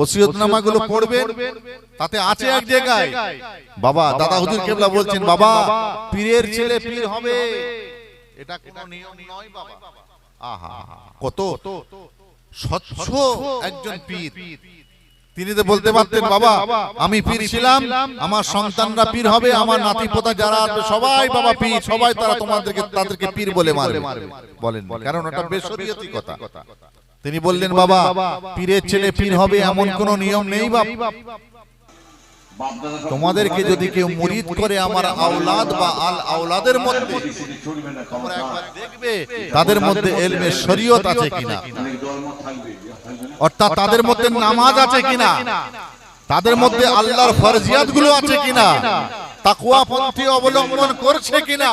ওসিয়তনামা গুলো পড়বেন তাতে আছে এক জায়গায়। বাবা দাদা হুজুর কেবলা বলছেন বাবা পীরের ছেলে পীর হবে। এটা কোনো নিয়ম নয় বাবা। আহা কত স্বচ্ছ একজন পীর। তিনি তো বলতে পারতেন বাবা আমি পীর ছিলাম আমার সন্তানরা পীর হবে আমার নাতি পোতা যারা আসবে সবাই বাবা পীর সবাই তারা তোমাদেরকে তাদেরকে পীর বলে মারবে বলেন কারণ ওটা বেশরিয়তি কথা। তিনি বললেন, বাবা, পীরের ছেলে পীর হবে এমন কোনো নিয়ম নেই বাপ। তোমাদেরকে যদি কেউ মুরিদ করে আমার আওলাদ বা আল আওলাদের মধ্যে দেখবে তাদের মধ্যে এলমে শরীয়ত আছে কিনা। অর্থাৎ তাদের মধ্যে নামাজ আছে কিনা। তাদের মধ্যে আল্লাহর ফরজিয়াতগুলো আছে কিনা। তাকুয়া পন্থী অবলম্বন করছে কিনা।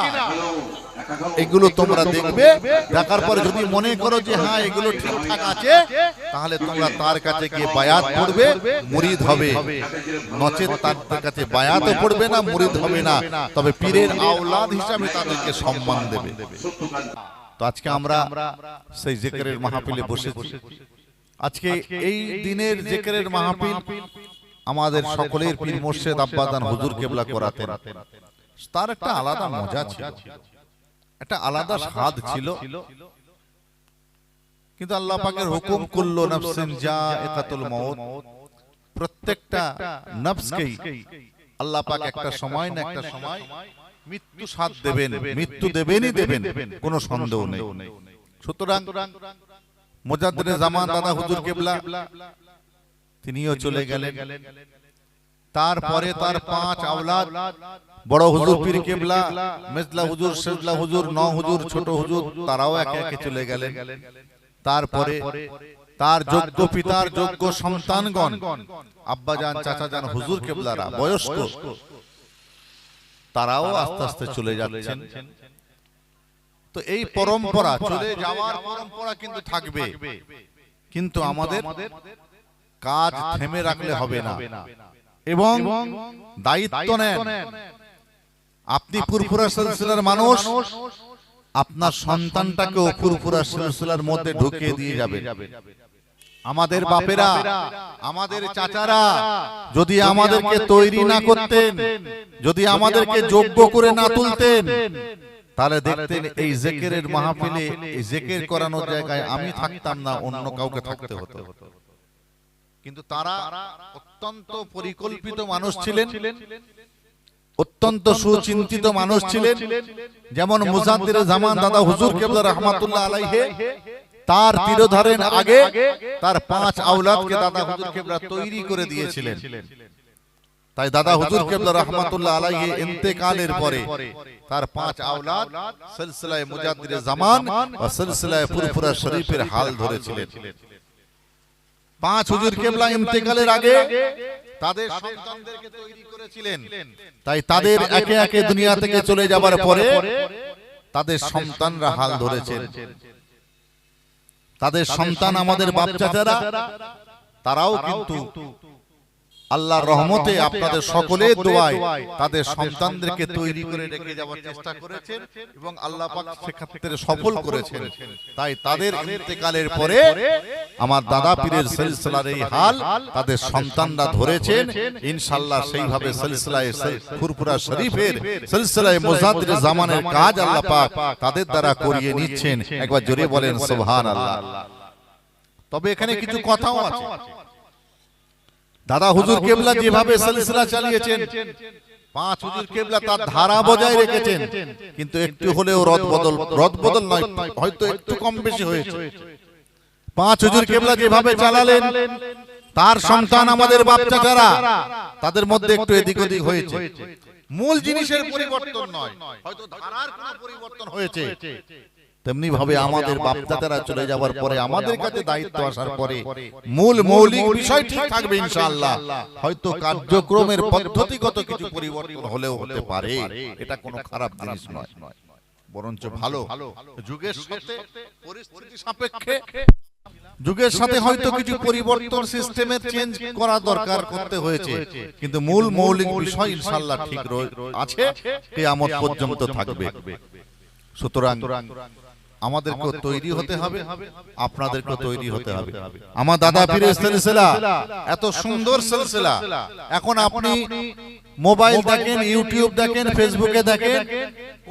এগুলো তোমরা দেখবে। দেখার পরে যদি মনে করো যে হ্যাঁ এগুলো ঠিকঠাক আছে তাহলে তোমরা তার কাছে গিয়ে বায়াত পড়বে মুরিদ হবে। নচেত তার কাছে বায়াতও পড়বে না মুরিদ হবে না। তবে পীরের আওলাদ হিসাবে তাদেরকে সম্মান দেবে। তো আজকে আমরা সেই জেকেরের মাহফিলে বসেছি। আজকে এই দিনের জেকেরের মাহফিল আমাদের সকলের পীর মোর্শেদ আব্বাদান হুজুর কেবলা করাতেন। তার একটা আলাদা মজা ছিল। একটা আলাদা স্বাদ ছিল। কিন্তু আল্লাহ পাকের হুকুম করল নফসিন যা একাতুল মউত। প্রত্যেকটা নফসকেই আল্লাহ পাক একটা সময় না একটা সময় মৃত্যু স্বাদ দেবেন মৃত্যু দেবেনই দেবেন কোনো সন্দেহ নেই। সুতরাং মুজাদ্দিদে জামান দাদা হুজুর কেবলা তিনিও চলে গেলেন। তারপরে তার পাঁচ আওলাদ বড় হুজুর পীর কেবলা মেজলা হুজুর সেজলা হুজুর ন হুজুর ছোট হুজুর তারাও একে একে চলে গেলেন। তারপরে তার যোগ্য পিতার যোগ্য সন্তানগণ আব্বাজান চাচাজান হুজুর কেবলারা বয়স্ক তারাও আস্তে আস্তে চলে যাচ্ছেন। তো এই পরম্পরা চলে যাওয়ার পরম্পরা কিন্তু থাকবে। কিন্তু আমাদের কাজ থেমে রাখলে হবে না। এবং দায়িত্ব নেন। আপনি ফুরফুরা সিলসিলার মানুষ আপনার সন্তানটাকেও ফুরফুরা সিলসিলার মধ্যে ঢুকিয়ে দিয়ে যাবে আমাদের বাপেরা আমাদের চাচারা যদি আমাদেরকে তৈরি না করতেন যদি আমাদেরকে যোগ্য করে না তুলতেন তাহলে দেখতেন এই জেকেরের মাহফিলে এই জেকের করানোর জায়গায় আমি থাকতাম না অন্য কাউকে থাকতে হতো। কিন্তু তারা অত্যন্ত পরিকল্পিত মানুষ ছিলেন। অত্যন্ত সুচিন্তিত মানুষ ছিলেন। যেমন মুজাদ্দির জামান দাদা হুজুর কেবলা রহমাতুল্লাহ আলাইহে তার তিরোধারের আগে তার পাঁচ আওলাদকে দাদা হুজুর কেবলা তৈরি করে দিয়েছিলেন। তাই দাদা হুজুর কেবলা রহমাতুল্লাহ আলাইহি ইন্তেকালের পরে তার পাঁচ আওলাদ সিলসিলায়ে মুজাদ্দিরে জামান ও সিলসিলায়ে ফুরফুরা শরীফের হাল ধরেছিলেন। পাঁচ হুজুর কেবলা ইন্তেকালের আগে তাদের সন্তানদেরকে তৈরি করেছিলেন। তাই তাদের একে একে দুনিয়া থেকে চলে যাবার পরে তাদের সন্তানরা হাল ধরেছেন। তাদের সন্তান আমাদের বাচ্চা যারা তারাও কিন্তু আল্লাহর রহমতে আপনাদের সকলের দোয়ায় তাদের সন্তানদেরকে তৈরি করে রেখে যাওয়ার চেষ্টা করেছেন এবং আল্লাহ পাক সেক্ষেত্রে সফল করেছেন। তাই তাদের ইন্তেকালের পরে আমার দাদা পীরের সিলসিলার এই হাল তাদের সন্তানরা ধরেছেন। ইনশাআল্লাহ সেইভাবে সিলসিলায়ে ফুরফুরা শরীফের সিলসিলায়ে মুজাদ্দিদ জামানের কাজ আল্লাহ পাক তাদের দ্বারা করিয়ে নিচ্ছেন। একবার জোরে বলেন সুবহানাল্লাহ। তবে এখানে কিছু কথাও আছে। দাদা হুজুর কেবলা যেভাবে সিলসিলা চালিয়েছেন পাঁচ হুজুর কেবলা তার ধারা বজায় রেখেছেন কিন্তু একটু হলেও রদ বদল রদ বদল নয় হয়তো একটু কম বেশি হয়েছে। পাঁচ হুজুর কেবলা যেভাবে চালালেন তার সন্তান আমাদের বাচ্চা যারা তাদের মধ্যে একটু এদিক ওদিক হয়েছে। মূল জিনিসের পরিবর্তন নয় হয়তো ধারার কোনো পরিবর্তন হয়েছে। তেমনি ভাবে আমাদের বাপদাদারা চলে যাওয়ার পরে আমাদের কাছে দায়িত্ব আসার পরে মূল মৌলিক বিষয় ঠিক থাকবে ইনশাআল্লাহ। হয়তো কার্যক্রমের পদ্ধতিগত কিছু পরিবর্তন হলেও হতে পারে। এটা কোনো খারাপ জিনিস নয়। বরঞ্চ ভালো যুগের সাথে পরিস্থিতি সাপেক্ষে যুগের সাথে হয়তো কিছু পরিবর্তন সিস্টেমে চেঞ্জ করা দরকার করতে হয়েছে। কিন্তু মূল মৌলিক বিষয় ইনশাআল্লাহ ঠিক আছে। কিয়ামত পর্যন্ত থাকবে। সুতরাং আমাদেরকেও তৈরি হতে হবে আপনাদেরকেও তৈরি হতে হবে। আমার দাদা পীরের সিলসিলা। এত সুন্দর সিলসিলা। এখন আপনি মোবাইল দেখেন ইউটিউব দেখেন ফেসবুকে দেখেন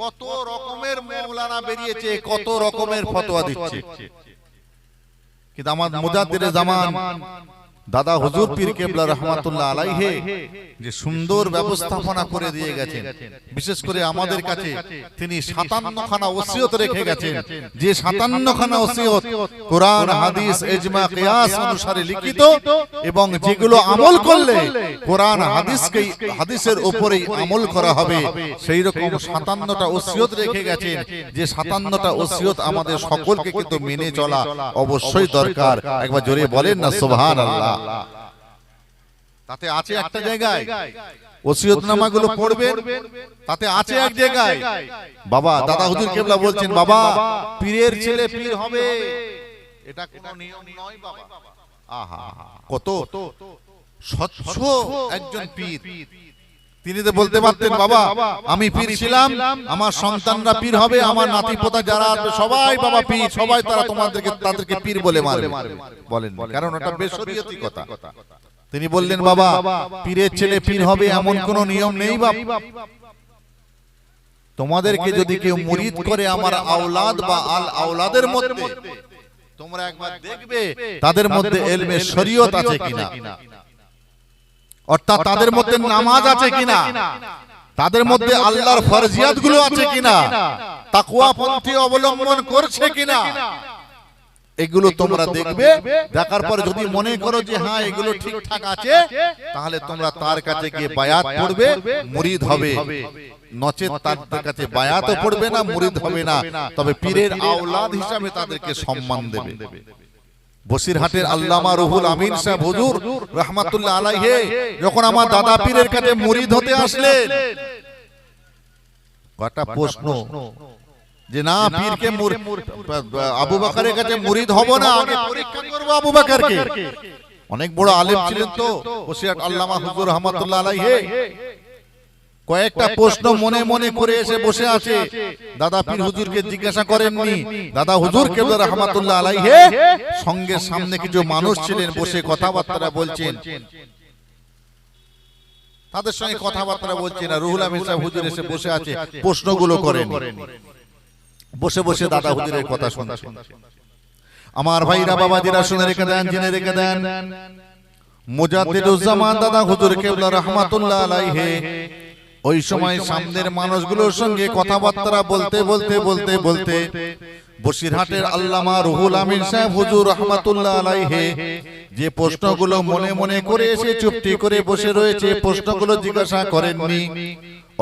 কত রকমের মৌলানা বেরিয়েছে কত রকমের ফতোয়া দিচ্ছে। কিন্তু আমার মুজাদ্দিরে জামান দাদা হুজুর পীর কেবলা রহমাতুল্লাহ আলাইহে যে সুন্দর ব্যবস্থাপনা করে দিয়ে গেছেন। বিশেষ করে আমাদের কাছে তিনি সাতান্ন খানা ওসিয়ত রেখে গেছেন। যে সাতান্ন খানা ওসিয়ত কোরআন হাদিস এজমা কিয়াস অনুসারে লিখিত এবং যেগুলো আমল করলে কোরআন হাদিসকে হাদিসের উপরেই আমল করা হবে। সেই রকম সাতান্নটা ওসিয়ত রেখে গেছেন। যে সাতান্নটা ওসিয়ত আমাদের সকলকে কিন্তু মেনে চলা অবশ্যই দরকার। একবার জোরে বলেন না সুবহান আল্লাহ তাতে আছে একটা জায়গায়। ওসিয়তনামা গুলো পড়বেন তাতে আছে এক জায়গায়। বাবা দাদা হুজুর কেবলা বলছেন বাবা পীরের ছেলে পীর হবে। এটা কোনো নিয়ম নয় বাবা। আহা কত স্বচ্ছ একজন পীর। তিনি তো বলতে পারতেন বাবা আমি পীর ছিলাম আমার সন্তানরা পীর হবে আমার নাতি পোতা যারা সবাই বাবা পীর সবাই তারা তোমাদেরকে তাদেরকে পীর বলে মারবে বলেন কারণ ওটা বেশরিয়তি কথা। তিনি বললেন বাবা পীরের ছেলে পীর হবে এমন কোন নিয়ম নেই বাপ। তোমাদেরকে যদি কেউ মুরিদ করে আমার আওলাদ বা আল আওলাদের মধ্যে তোমরা একবার দেখবে তাদের মধ্যে এলমে শরীয়ত আছে কিনা। অর্থাৎ তাদের মধ্যে নামাজ আছে কিনা? তাদের মধ্যে আল্লাহর ফরজিয়াতগুলো আছে কিনা? তাকুয়া পন্থী অবলম্বন করছে কিনা? এগুলো তোমরা দেখবে। দেখার পর যদি মনে করো যে হ্যাঁ এগুলো ঠিকঠাক আছে তাহলে তোমরা তার কাছে গিয়ে বায়াত পড়বে মুরিদ হবে। নচেত তার কাছে বায়াতও পড়বে না মুরিদ হবে না। তবে পীরের আওলাদ হিসাবে তাদেরকে সম্মান দেবে। বসিরহাটের আল্লামা রুহুল আমিন সাহেব হুজুর রহমাতুল্লাহ আলাইহে যখন আমার দাদা পীরের কাছে মুরিদ হতে আসলেন কটা প্রশ্ন যে না পীরকে আবু বাকারের কাছে মুরিদ হব না আগে পরীক্ষা করব আবু বাকারকে। অনেক বড় আলেম ছিলেন তো বসিরহাট আল্লামা হুজুর রহমাতুল্লাহ আলাইহে। কয়েকটা প্রশ্ন মনে মনে করে এসে বসে আছে। দাদা পীর হুজুরকে জিজ্ঞাসা করেননি। দাদা হুজুর কেবল রহমাতুল্লাহ আলাইহে সঙ্গে সামনে কিছু মানুষ ছিলেন বসে কথাবার্তা বলছেন। তাদের সঙ্গে কথাবার্তা বলছেন আর রুহুল আমিন সাহেব হুজুর এসে বসে আছে। প্রশ্নগুলো করেন বসে বসে দাদা হুজুরের কথা শুনছেন আমার ভাইরা বাবা বাবাজিরা শুনে রেখে দেন জেনে রেখে দেন। মুজাদ্দিদুজ্জামান দাদা হুজুর কেবলা রহমাতুল্লাহ আলাইহে ওই সময় সামনের মানুষগুলোর সঙ্গে কথাবার্তা বলতে বলতে বলতে বলতে বসিরহাটের আল্লামা রুহুল আমিন সাহেব হুজুর রহমাতুল্লাহ আলাইহে যে প্রশ্নগুলো মনে মনে করে এসে চুপটি করে বসে রয়েছে প্রশ্নগুলো জিজ্ঞাসা করেননি।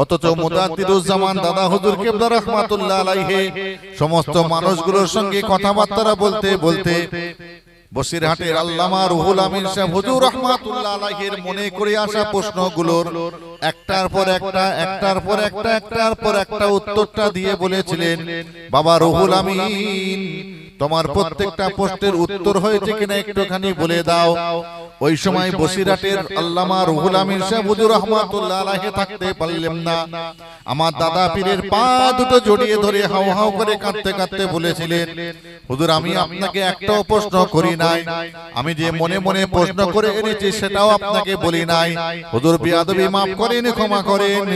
অথচ মুদাদ্দিদুজ্জামান দাদা হুজুর কেবলা রহমাতুল্লাহ আলাইহে। সমস্ত মানুষগুলোর সঙ্গে কথাবার্তা বলতে বলতে বসিরহাটের আল্লামা রুহুল আমিন সাহেব হুজুর রহমাতুল্লাহ আলাইহির মনে করে আসা প্রশ্নগুলোর একটার পর একটা একটার পর একটা একটার পর একটা উত্তরটা দিয়ে বলেছিলেন বাবা রুহুল আমিন তোমার প্রত্যেকটা প্রশ্নের উত্তর হয়েছে কিনা একটুখানি বলে দাও। ওই সময় বসিরহাটের আল্লামা রুহুল আমিন সাহেব হুজুর রহমাতুল্লাহ আলাইহি থাকতে পারলেন না। আমার দাদা পীরের পা দুটো জড়িয়ে ধরে হাউ হাউ করে কাঁদতে কাঁদতে বলেছিলেন হুজুর আমি আপনাকে একটাও প্রশ্ন করি নাই। আমি যে মনে মনে প্রশ্ন করে এনেছি সেটাও আপনাকে বলি নাই। হুজুর বিয়াদবি মাফ করেন ক্ষমা করেন।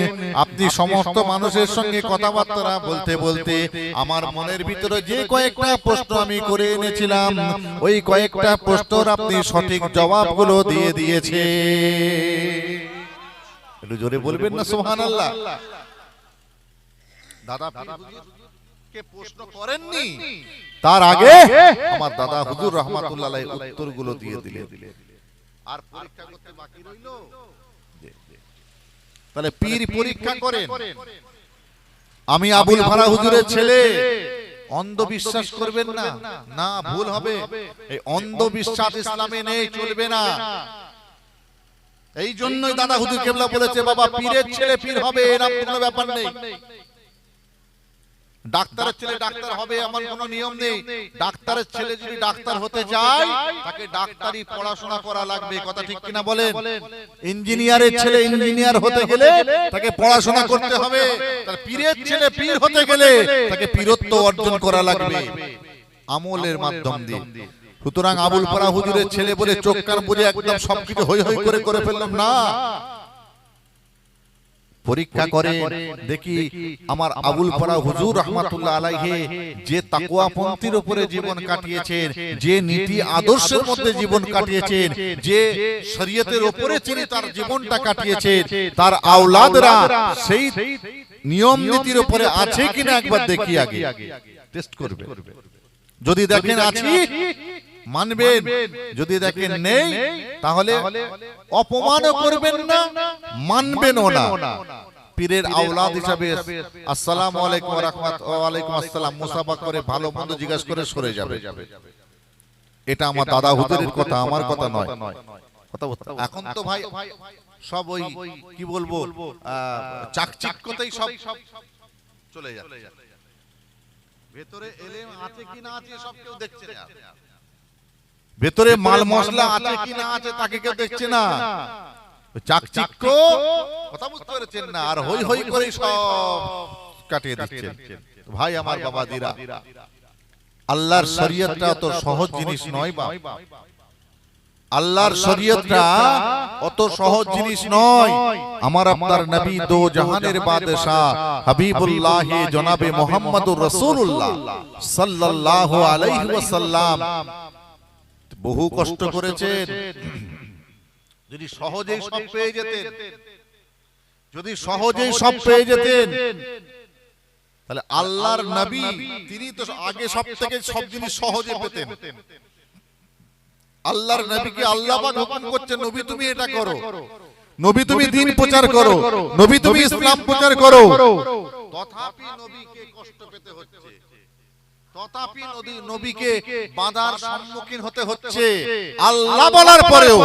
আপনি সমস্ত মানুষের সঙ্গে কথাবার্তা বলতে বলতে আমার মনের ভিতরে যে কয়েকটা প্রশ্ন আমি করে এনেছিলাম ওই কয়েকটা প্রশ্নর আপনি সঠিক জবাবগুলো দিয়ে দিয়েছে। একটু জোরে বলবেন না সোহান আল্লাহ দাদা পীর প্রশ্ন করেননি? তার আগে আমার দাদা হুজুর রহমাতুল্লাহ আলাইহি উত্তরগুলো দিয়ে দিলেন। আর পরীক্ষা করতে বাকি রইল? তাহলে পীর পরীক্ষা করেন। আমি আবুল ফারা হুজুরের ছেলে। অন্ধবিশ্বাস করবেন না। না। ভুল হবে। এই অন্ধবিশ্বাস ইসলামে নেই চলবে না। এই জন্যই দাদা হুজুর কেবলা বলেছে বাবা পীরের ছেলে পীর হবে এরকম কোনো ব্যাপার নেই। ডাক্তারের ছেলে ডাক্তার হবে এমন কোনো নিয়ম নেই। ডাক্তারের ছেলে যদি ডাক্তার হতে চায় তাকে ডাক্তারি পড়াশোনা করা লাগবে। কথা ঠিক কিনা বলেন? ইঞ্জিনিয়ারের ছেলে ইঞ্জিনিয়ার হতে গেলে তাকে পড়াশোনা করতে হবে। তার পীরের ছেলে পীর হতে গেলে তাকে পীরত্ব অর্জন করা লাগবে। আমলের মাধ্যম দিয়ে। সুতরাং আবুল পাড়া হুজুরের ছেলে বলে চোখ কান বুঝে একদম সবকিছু হই হই করে করে ফেললাম। না। পরীক্ষা করে দেখি আমার আবুল পাড়া হুজুর রহমাতুল্লাহ আলাইহে যে তাকুয়া পন্থীর উপরে জীবন কাটিয়েছেন যে নীতি আদর্শের মধ্যে জীবন কাটিয়েছেন যে শরীয়তের উপরে তিনি তার জীবনটা কাটিয়েছেন তার আওলাদরা সেই নিয়ম নীতির উপরে আছে কিনা একবার দেখি আগে। টেস্ট করবে। যদি দেখেন আছি মানবেন। যদি দেখেন নেই তাহলে অপমানও করবেন না মানবেনও না। পীরের আওলাদ হিসাবে আসসালামু আলাইকুম ওয়া আলাইকুম আসসালাম। মুসাফা করে ভালো মন্দ জিজ্ঞাসা করে সরে যাবে। এটা আমার দাদা হুজুরের কথা আমার কথা নয়। কথা এখন তো ভাই সব ওই কি বলব চাকচিক্যতেই সব চলে যাচ্ছে। ভেতরে এলেম আছে কি না আছে সব কেউ দেখছে না। ভেতরে মাল মশলা আছে কি না আছে তাকে কেউ দেখছে না। চাকচিক্য কথা বুঝতে পেরেছেন না? আর হই হই করে সব কাটিয়ে দিচ্ছেন। ভাই আমার বাবা দিরা আল্লাহর শরীয়তটা তো সহজ জিনিস নয় বা আল্লাহর শরীয়তটা অত সহজ জিনিস নয়। আমার আপনার নবী দো জাহানের বাদশাহ হাবিবুল্লাহ জনাবে মোহাম্মদুর রাসূলুল্লাহ সাল্লাল্লাহু আলাইহি ওয়াসাল্লাম। বহু কষ্ট করেছেন। যদি সহজেই সব পেয়ে যেতেন। যদি সহজেই সব পেয়ে যেতেন। তাহলে আল্লাহর নবী তিনি তো আগে সব থেকে সব জিনিস সহজে পেতেন। আল্লাহর নবীকে আল্লাহ পাক হুকুম করছেন নবী তুমি এটা করো। নবী তুমি দিন প্রচার করো। নবী তুমি ইসলাম প্রচার করো। তথাপি নবীকে কষ্ট পেতে হচ্ছে। তথাপি নদী নবীকে বাধার সম্মুখীন হতে হচ্ছে। আল্লাহ বলার পরেও।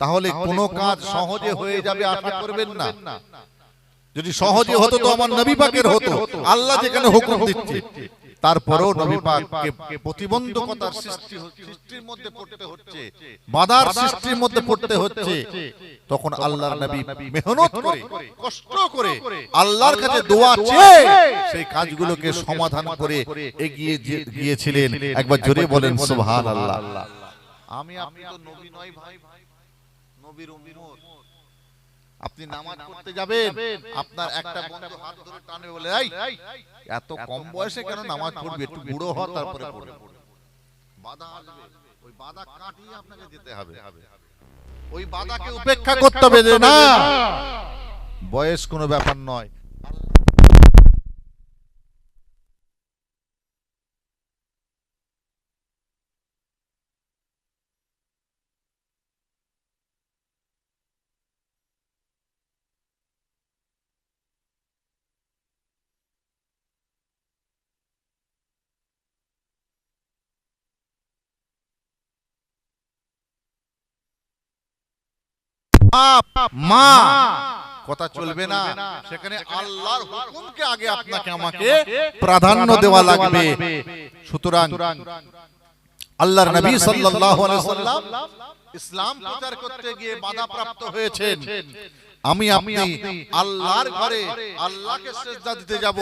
তাহলে কোনো কাজ সহজে হয়ে যাবে আশা করবেন না। যদি সহজে হতো তো আমার নবী পাকের হতো। আল্লাহ যেখানে হুকুম দিচ্ছে। তারপরেও নবী পাককে প্রতিবন্ধকতার সৃষ্টি সৃষ্টির মধ্যে পড়তে হচ্ছে বাধার সৃষ্টির মধ্যে পড়তে হচ্ছে তখন আল্লাহর নবী মেহনত করে কষ্ট করে আল্লাহর কাছে দোয়া চেয়ে সেই কাজগুলোকে সমাধান করে এগিয়ে গিয়েছিলেন। একবার জোরে বলেন সুবহানাল্লাহ। আমি আপনি তো নবী নয় ভাই। নবীর উম্মত। আপনি নামাজ পড়তে যাবেন আপনার একটা বন্ধু হাত ধরে টানে বলে এই এত কম বয়সে কেন নামাজ পড়বে? একটু বুড়ো হ তারপরে পড়বে। বাধা আসবে। ওই বাধা কাটিয়ে আপনাকে যেতে হবে। ওই বাধাকে উপেক্ষা করতে হবে যে না। বয়স কোনো ব্যাপার নয়। বাপ মা। কথা চলবে না। সেখানে আল্লাহর হুকুমকে আগে আপনাকে আমাকে প্রাধান্য দেওয়া লাগবে। সুতরাং আল্লাহর নবী সাল্লাল্লাহু আলাইহি সাল্লাম ইসলাম প্রচার করতে গিয়ে বাধা প্রাপ্ত হয়েছেন। আমি আপনি আল্লাহর ঘরে আল্লাহকে সেজদা দিতে যাব।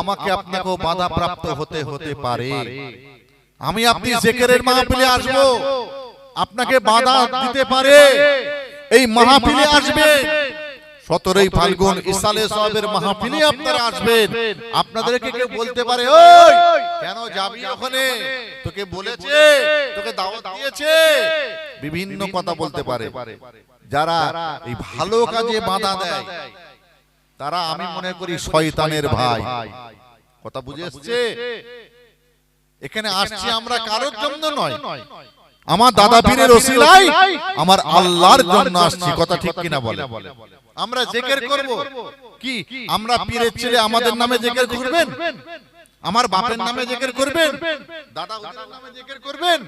আমাকে আপনাকেও বাধা প্রাপ্ত হতে হতে পারে। আমি আপনি জেকেরের মাহফিলে আসব। আপনাকে বাধা দিতে পারে। এই মাহফিলে আসবে। সতেরোই ফাল্গুন ইসালে সাহেবের মাহফিলে আপনারা আসবেন। আপনাদেরকে কেউ বলতে পারে ওই কেন যাবি ওখানে? তোকে বলেছে তোকে দাওয়াত দিয়েছে। বিভিন্ন কথা বলতে পারে। যারা এই ভালো কাজে বাধা দেয় তারা আমি মনে করি শয়তানের ভাই। কথা বুঝে এসছে এখানে আসছি আমরা কারোর জন্য নয়। আমার দাদা পীরের ওসিলাই আমার আল্লাহর জন্য আসছি। কথা ঠিক কিনা বলে। আমরা জেকের করব। কি? আমরা পীরের ছেলে আমাদের নামে জেকের করবেন? আমার বাপের নামে জেকের করবেন? দাদা নামে জেকের করবেন?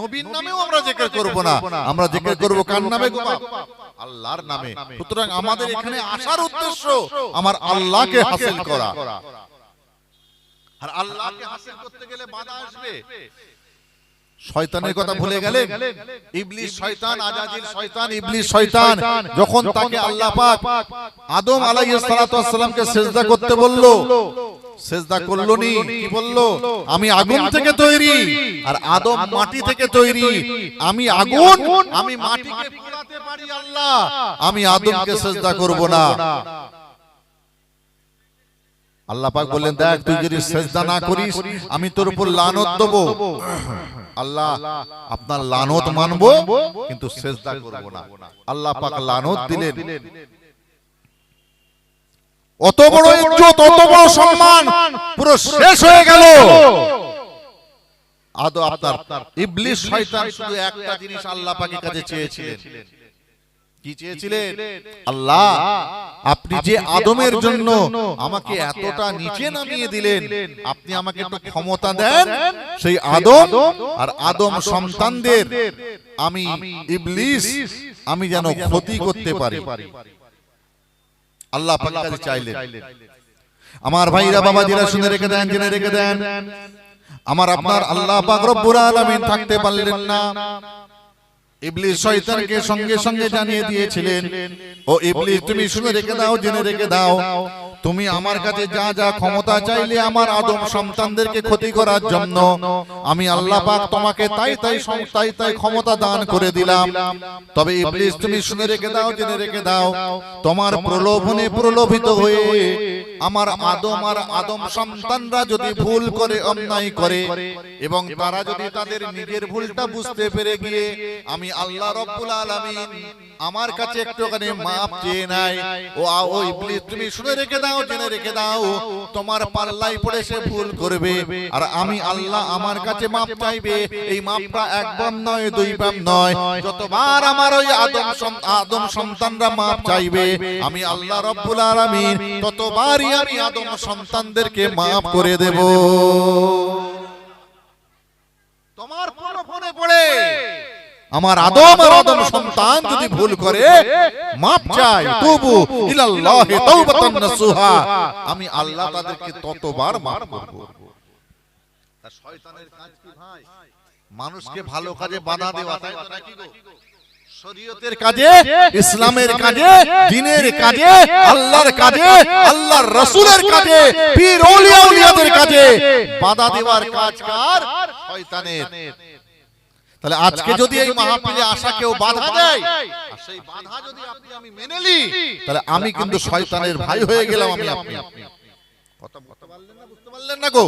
নবীর নামেও আমরা জেকের করব না। আমরা জেকের করব কার নামে? আল্লাহর নামে। সুতরাং আমাদের এখানে আসার উদ্দেশ্য আমার আল্লাহকে হাসিল করা। আর আল্লাহকে হাসিল করতে গেলে বাধা আসবে শয়তানের কথা ভুলে গেলেন ইবলিস শয়তান আজাজিল শয়তান ইবলিস শয়তান। যখন তাকে আল্লাহ পাক আদম আলাইহিস সালাতু ওয়াসসালামকে সিজদা করতে বলল। সিজদা করল নি? কি বলল? আমি আগুন থেকে তৈরি। আর আদম মাটি থেকে তৈরি। আমি আগুন আমি মাটিকে পোড়াতে পারি আল্লাহ? আমি আদমকে সিজদা করব না। আল্লাহ পাক বললেন দেখ তুই যদি সেজদা না করিস আমি তোর উপর লানত দেব। আল্লাহ আপনার লানত মানবো কিন্তু সেজদা করব না। আল্লাহ পাক লানত দিলেন। অত বড় ইজ্জত অত বড় সম্মান পুরো শেষ হয়ে গেল। আদো আপনার ইবলিস শয়তান শুধু একটা জিনিস আল্লাহ পাকের কাছে চেয়েছিলেন। কি চেয়েছিলেন আল্লাহ আপনি যে আদমের জন্য আমাকে এতটা নিচে নামিয়ে দিলেন আপনি আমাকে একটু ক্ষমতা দেন সেই আদম আর আদম সন্তানদের আমি ইবলিস আমি যেন ক্ষতি করতে পারি। আল্লাহ পাকের চাইলেন। আমার ভাইরা বাবা বাবাজিরা শুনে রেখে দেন জেনে রেখে দেন। আমার আপনার আল্লাহ পাক রব্বুল আলামিন থাকতে পারলেন না। ইবলিস শয়তানকে সঙ্গে সঙ্গে জানিয়ে দিয়েছিলেন ও ইবলিস তুমি শুনে রেখে দাও জেনে রেখে দাও। তুমি আমার কাছে যা যা ক্ষমতা চাইলে আমার আদম সন্তানদেরকে ক্ষতি করার জন্য আমি আল্লাহ পাক তোমাকে তাই তাই তাই তাই ক্ষমতা দান করে দিলাম। তবে ইবলিস তুমি শুনে রেখে দাও জেনে রেখে দাও। তোমার প্রলোভনে প্রলোভিত হয়ে আমার আদম আর আদম সন্তানরা যদি ভুল করে অন্যায় করে এবং তারা যদি তাদের নিজের ভুলটা বুঝতে পেরে গিয়ে আমি আল্লাহ রব্বুল আলামিন আমার কাছে একটুখানি মাপ চেয়ে নাই। ও আ- ও ইবলিস তুমি শুনে রেখে দাও জেনে রেখে দাও তোমার পাল্লাই পড়ে সে ভুল করবে। আর আমি আল্লাহ আমার কাছে মাপ চাইবে। এই মাপটা এক বাম নয় দুই বাম নয়। যতবার আমার ওই আদম আদম সন্তানরা মাপ চাইবে। আমি আল্লাহ রব্বুল আলামিন ততবারই আমি আদম সন্তানদেরকে মাপ করে দেব। তোমার প্রলোভনে পড়ে আমার আদম আর আদম সন্তান যদি ভুল করে মাপ চাই তবু ইলাল্লাহি তাওবাতান নাসুহা। আমি আল্লাহ তাদেরকে ততবার মাফ করব। তা শয়তানের কাজ কি ভাই? মানুষকে ভালো কাজে বাধা দেওয়া তাই তো নাকি গো? শরীয়তের কাজে ইসলামের কাজে দ্বীনের কাজে আল্লাহর কাজে আল্লাহর রাসূলের কাজে পীর ওলিয়া কাজে বাধা দেওয়ার কাজ কার? শয়তানের। তাহলে আজকে যদি এই মাহফিলে আসা কেউ বাধা দেয় আর সেই বাধা যদি আপনি আমি মেনে নি তাহলে আমি কিন্তু শয়তানের ভাই হয়ে গেলাম আমি আপনি কথা বলতে পারলেন না বুঝতে পারলেন না গো।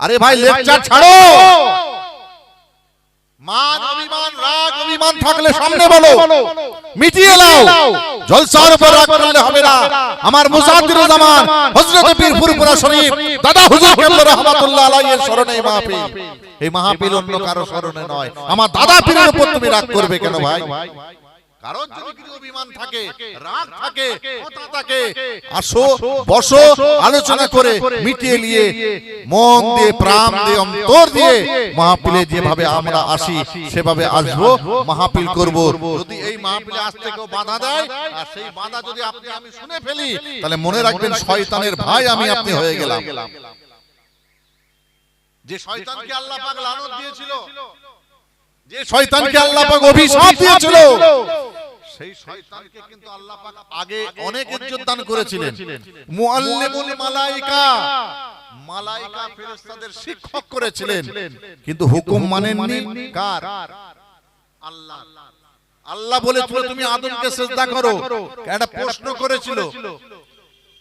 আরে ভাই লেকচার ছাড়ো! মান অভিমান রাগ অভিমান থাকলে সামনে বলো। মিটিয়ে নাও। জলসার উপর রাগ করলে হবে না। আমার মুসাদ্দিরুল জামান হযরত পীর ফুরফুরা শরীফ দাদা হুজুর কেবলা রাহমাতুল্লাহ আলাইহির শরণে এই মাহফিল। এই মাহফিল অন্য কারও শরণে নয়। আমার দাদা পীরের উপর তুমি রাগ করবে কেন ভাই? কারণ যদি কিছু অভিমান থাকে রাগ থাকে কথা থাকে আসো বসো আলোচনা করে মিটিয়ে নিয়ে মন দিয়ে প্রাণ দিয়ে অন্তর দিয়ে মাহফিলে যেভাবে আমরা আসি সেভাবে আসব মাহফিল করব। যদি এই মাহফিলে আসতে কেউ বাধা দেয় আর সেই বাধা যদি আপনি আমি শুনে ফেলি তাহলে মনে রাখবেন শয়তানের ভাই আমি আপনি হয়ে গেলাম। যে শয়তানকে আল্লাহ পাক লানত দিয়েছিল যে শয়তানকে আল্লাহ পাক অভিশাপ দিয়েছিল। সেই শয়তানকে কিন্তু আল্লাহ পাক আগে অনেক ইজ্জত দান করেছিলেন। মুআল্লিমুল মালাইকা। মালাইকা ফেরেশতাদের শিক্ষক করেছিলেন। কিন্তু হুকুম মানেননি। কার? আল্লাহ। আল্লাহ। বলেছিল তুমি আদমকে সেজদা করো। একটা প্রশ্ন করেছিল।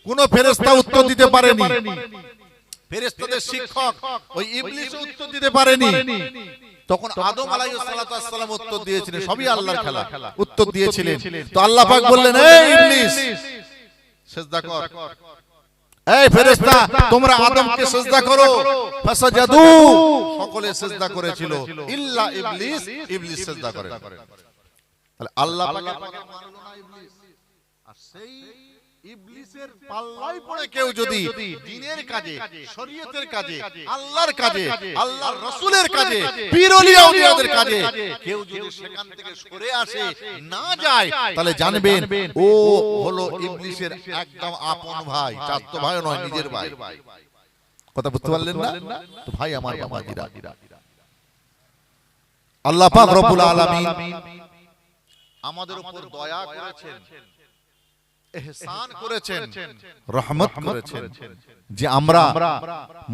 কোন ফেরেশতা উত্তর দিতে পারেনি। ফেরেশতাদের শিক্ষক ওই ইবলিস উত্তর দিতে পারেনি। তখন আদম আলাইহিস সালাতু উত্তর দিয়েছিলেন। সবই আল্লাহর খেলা। উত্তর দিয়েছিলেন। তো আল্লাহ পাক বললেন এই ইবলিস! সিজদা কর। এই ফেরেশতা তোমরা আদমকে সিজদা করো। ফাসাজাদু। সকলে সিজদা করেছিল। ইল্লা ইবলিস ইবলিস সিজদা করে। তাহলে আল্লাহ পাকের মানলো না ইবলিস। আর সেই ইবলিসের পাল্লাই পড়ে কেউ যদি দ্বীনের কাজে শরীয়তের কাজে আল্লাহর কাজে আল্লাহর রাসূলের কাজে পীর ওলিয়া উলিয়াদের কাজে কেউ যদি সেখান থেকে সরে আসে না যায় তাহলে জানবেন ও হলো ইবলিসের একদম আপন ভাই চাত্ত ভাই নয় নিজের ভাই। কথা বুঝতে পারলেন না? তো ভাই আমার বাবাজিরা। আল্লাহ পাক রব্বুল আলামিন আমাদের উপর দয়া করেছেন। ইহসান করেছেন। রহমত করেছেন। যে আমরা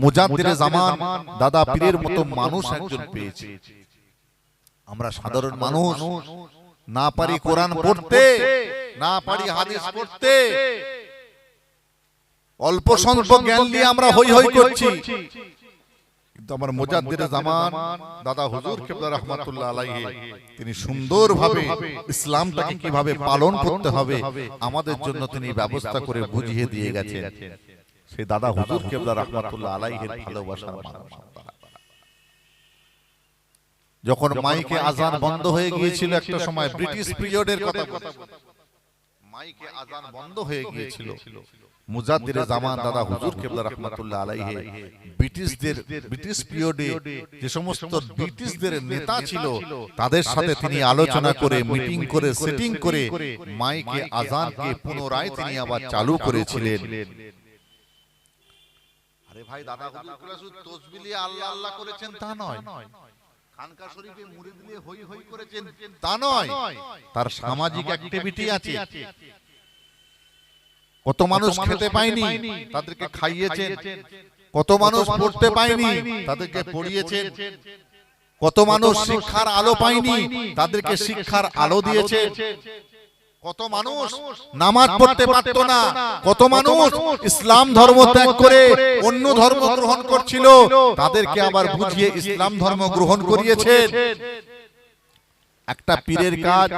মুজাদ্দিরে জামান দাদা পীরের মতো মানুষ একজন পেয়েছি। আমরা সাধারণ মানুষ না পারি কোরআন পড়তে না পারি হাদিস পড়তে। অল্প সংখ্যক জ্ঞান নিয়ে আমরা হই হই করছি। কিন্তু আমার মুজাদ্দির জামান দাদা হুজুর কেবলা রহমাতুল্লাহ আলাইহি। তিনি সুন্দরভাবে ইসলামটাকে কীভাবে পালন করতে হবে আমাদের জন্য তিনি ব্যবস্থা করে বুঝিয়ে দিয়ে গেছেন। সেই দাদা হুজুর কেবলা রহমাতুল্লাহ আলাইহির ভালোবাসার মানুষ। যখন মাইকে আজান বন্ধ হয়ে গিয়েছিল একটা সময় ব্রিটিশ পিরিয়ডের কথা। মাইকে আজান বন্ধ হয়ে গিয়েছিল। মুজাদ্দিরে জামান দাদা হুজুর কেবলা রহমাতুল্লাহ আলাইহি। ব্রিটিশদের ব্রিটিশ পিরিয়ডে যে সমস্ত ব্রিটিশদের নেতা ছিল তাদের সাথে তিনি আলোচনা করে মিটিং করে সেটিং করে মাইকে আজানকে পুনরায় তিনি আবার চালু করেছিলেন। আরে ভাই দাদা হুজুর শুধু তসবিহ আল্লাহ আল্লাহ করেছেন তা নয়। খানকা শরীফে মুরিদ হই হই করেছেন তা নয়। তার সামাজিক অ্যাক্টিভিটি আছে। কত মানুষ খেতে পায়নি তাদেরকে খাইয়েছেন। কত মানুষ পড়তে পায়নি তাদেরকে পড়িয়েছেন। কত মানুষ শিক্ষার আলো পায়নি তাদেরকে শিক্ষার আলো দিয়েছে কত মানুষ নামাজ পড়তে পারতো না। কত মানুষ ইসলাম ধর্ম ত্যাগ করে অন্য ধর্ম গ্রহণ করছিল। তাদেরকে আবার বুঝিয়ে ইসলাম ধর্ম গ্রহণ করিয়েছেন। একটা পীরের কাজ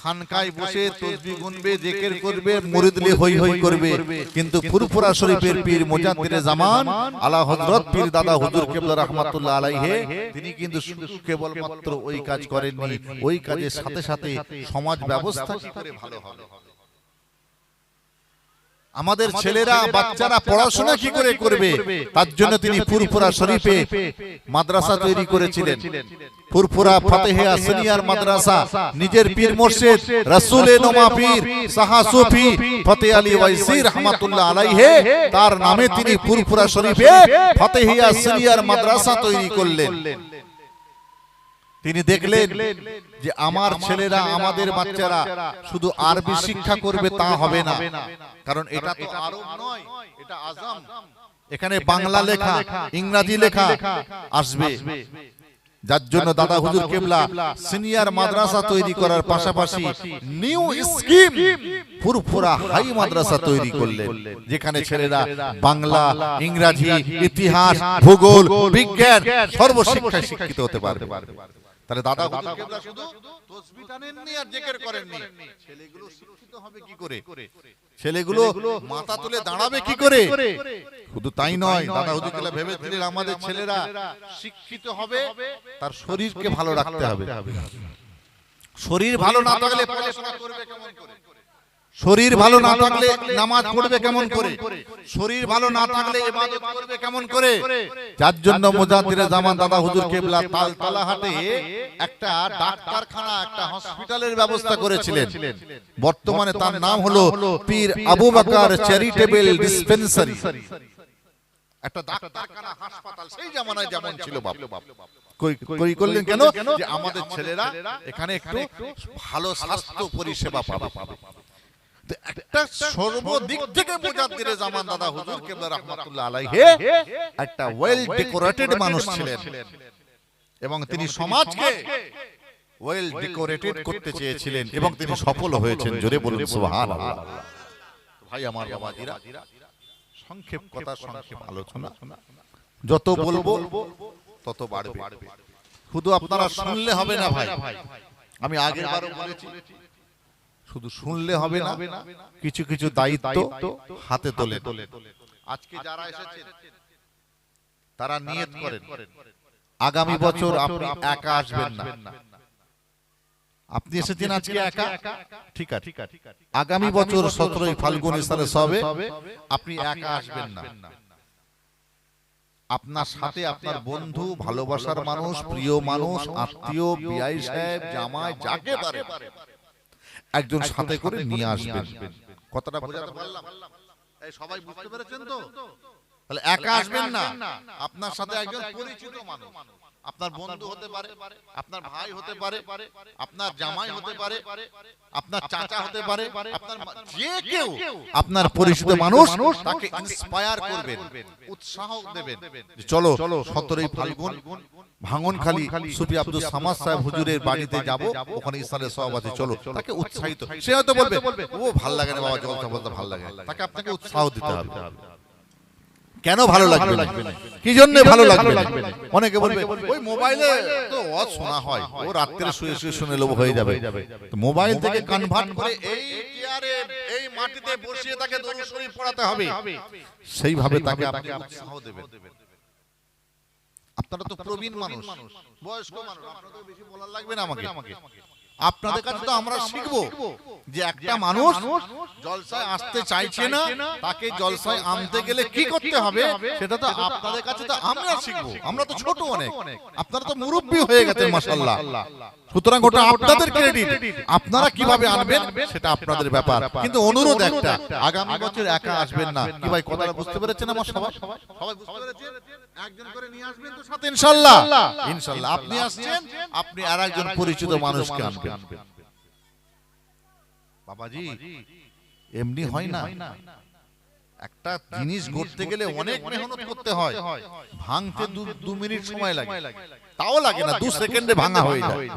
খানকায় বসে তসবি গুনবে জেকের করবে মুরিদলি হই হই করবে। কিন্তু ফুরফুরা শরীফের পীর মুজাদ্দিদে জামান আলা হযরত পীর দাদা হুজুর কিবলা রাহমাতুল্লাহ আলাইহি তিনি কিন্তু কেবল কেবলমাত্র ওই কাজ করেননি। ওই কাজের সাথে সাথে সমাজ ব্যবস্থা কি করে ভালো হবে? আমাদের ছেলেরা বাচ্চারা পড়াশোনা কি করে করবে? তার জন্য তিনি ফুরফুরা শরীফে মাদ্রাসা তৈরি করেছিলেন। ফুরফুরা ফাতেহিয়া সিনিয়র মাদ্রাসা নিজের পীর মোর্শেদ মুর্শিদ এ নোমা পীর সাহা সুফি ফতে আলী ওয়াইসি রাহমাতুল্লাহ আলাইহি তার নামে তিনি ফুরফুরা শরীফে ফাতেহিয়া সিনিয়র মাদ্রাসা তৈরি করলেন। তিনি দেখলেন যে আমার ছেলেরা আমাদের বাচ্চারা শুধু আরবি শিক্ষা করবে তা হবে না। কারণ এটা তো আরব নয় এটা আজম। এখানে বাংলা লেখা ইংরাজি লেখা আসবে। যার জন্য দাদা হুজুর কেবলা সিনিয়র মাদ্রাসা তৈরি করার পাশাপাশি নিউ স্কিম ফুরফুরা হাই মাদ্রাসা তৈরি করলেন যেখানে ছেলেরা বাংলা ইংরাজি ইতিহাস ভূগোল বিজ্ঞান সর্বশিক্ষায় শিক্ষিত হতে পারবে। তাহলে দাদা হুজুর কেবলা শুধু? তসবিহ টানেননি আর জিকির করেননি ছেলেগুলো শিক্ষিত হবে কি করে? ছেলেগুলো মাথা তুলে দাঁড়াবে কি করে? শুধু তাই নয় দাদা হুজুর কেবলা ভেবেছিলেন আমাদের ছেলেরা শিক্ষিত হবে তার শরীরকে ভালো রাখতে হবে। শরীর ভালো না থাকলে পড়াশোনা করবে কেমন করে? শরীর ভালো না থাকলে নামাজ পড়বে কেমন করে? শরীর ভালো না থাকলে ইবাদত করবে কেমন করে? যার জন্য মুজাদ্দিরে জামান দাদা হুজুর কেবলা তালতলা হাটে একটা ডাক্তারখানা একটা হসপিটালের ব্যবস্থা করেছিলেন। বর্তমানে তার নাম হলো পীর আবু বকর চ্যারিটেবল ডিসপেন্সারি একটা ডাক্তারখানা হাসপাতাল সেই জামানায় যেমন ছিল বাপ। কই- করলেন কেন? যে আমাদের ছেলেরা এখানে একটু ভালো স্বাস্থ্য পরিষেবা পাবে। একটা সর্বদিক থেকে মুজাদ্দিরে জামান দাদা হুজুর কেবলা রাহমাতুল্লাহ আলাইহি একটা ওয়েল ডেকোরেটেড মানুষ ছিলেন। এবং তিনি সমাজকে ওয়েল ডেকোরেটেড করতে চেয়েছিলেন এবং তিনি সফল হয়েছেন জোরে বলুন সুবহানাল্লাহ। ভাই আমার বাবাজিরা সংক্ষেপ কথা সংক্ষেপ আলোচনা যত বলব তত বাড়বে। শুধু আপনারা শুনলে হবে না ভাই। আমি আগের বারও বলেছি শুধু শুনলে হবে না কিছু কিছু দায়িত্ব হাতে তোলে। আজকে যারা এসেছেন তারা নিয়ত করেন। আগামী বছর আপনি একা আসবেন না। আপনি এসেছেন আজকে একা? ঠিক আছে। আগামী বছর সতেরোই ফাল্গুন সবে আপনি একা আসবেন না। আপনার সাথে আপনার বন্ধু ভালোবাসার মানুষ প্রিয় মানুষ আত্মীয় বিআই সাহেব জামাই যাকে পারে। একজন সাথে করে নিয়ে আসবেন। কথাটা বোঝাতে পারলাম? এই সবাই বুঝতে পেরেছেন তো? তাহলে একা আসবেন না। আপনার সাথে একজন পরিচিত মানুষ। আপনার বন্ধু হতে পারে আপনার ভাই হতে পারে আপনার জামাই হতে পারে আপনার চাচা হতে পারে আপনার যে কেউ আপনার পরিচিত মানুষ তাকে ইন্সপায়ার করবেন উৎসাহ দেবেন যে চলো সতেরোই ফাল্গুন ভাঙনখালি সুফি আব্দুল সামাদ সাহেব হুজুরের বাড়িতে যাব ওখানে ইসলামের সব আছে চলো। তাকে উৎসাহিত সে হয়তো বলবে ও ভালো লাগে না বাবা জলসা বলতে ভালো লাগে তাকে আপনাকে উৎসাহ দিতে হবে। কেন ভালো লাগবে কি জন্য ভালো লাগবে অনেকে বলবে ওই মোবাইলে তো অ শোনা হয়। ও রাত্রে শুয়ে শুয়ে শুনে লোভ হয়ে যাবে। তো মোবাইল থেকে কনভার্ট করে এই চেয়ারে এই মাটিতে বসিয়ে তাকে দরুদ শরীফ পড়াতে হবে। সেইভাবে তাকে আপনি উৎসাহ দেবেন। আপনারা তো প্রবীণ মানুষ বয়স্ক মানুষ। আপনাদের বেশি বলার লাগবে না আমাকে? আপনাদের কাছে তো আমরা শিখব যে একটা মানুষ জলসায় আসতে চাইছে না তাকে জলসায় আনতে গেলে কি করতে হবে? সেটা তো আপনাদের কাছে তো আমরা শিখব। আমরা তো ছোট অনেক। আপনারা তো মুরব্বী হয়ে গেছেন মাশাআল্লাহ। সুতরাং ওটা আপনাদের ক্রেডিট আপনারা কীভাবে আনবেন সেটা আপনাদের ব্যাপার। কিন্তু অনুরোধ একটা আগামী বছর একা আসবেন না। কি ভাই কথাটা বুঝতে পেরেছেন আমার সবাই সবাই বুঝতে পেরেছেন? একজন করে নিয়ে আসবেন তো সাথে? ইনশাআল্লাহ ইনশাআল্লাহ আপনি আসছেন আপনি আর একজন পরিচিত মানুষকে আনবেন। বাবাজি এমনি হয় না। একটা জিনিস গড়তে গেলে অনেক মেহনত করতে হয়। ভাঙতে দু- দু মিনিট সময় লাগে। তাও লাগে না দু সেকেন্ডে ভাঙা হয়ে যায়।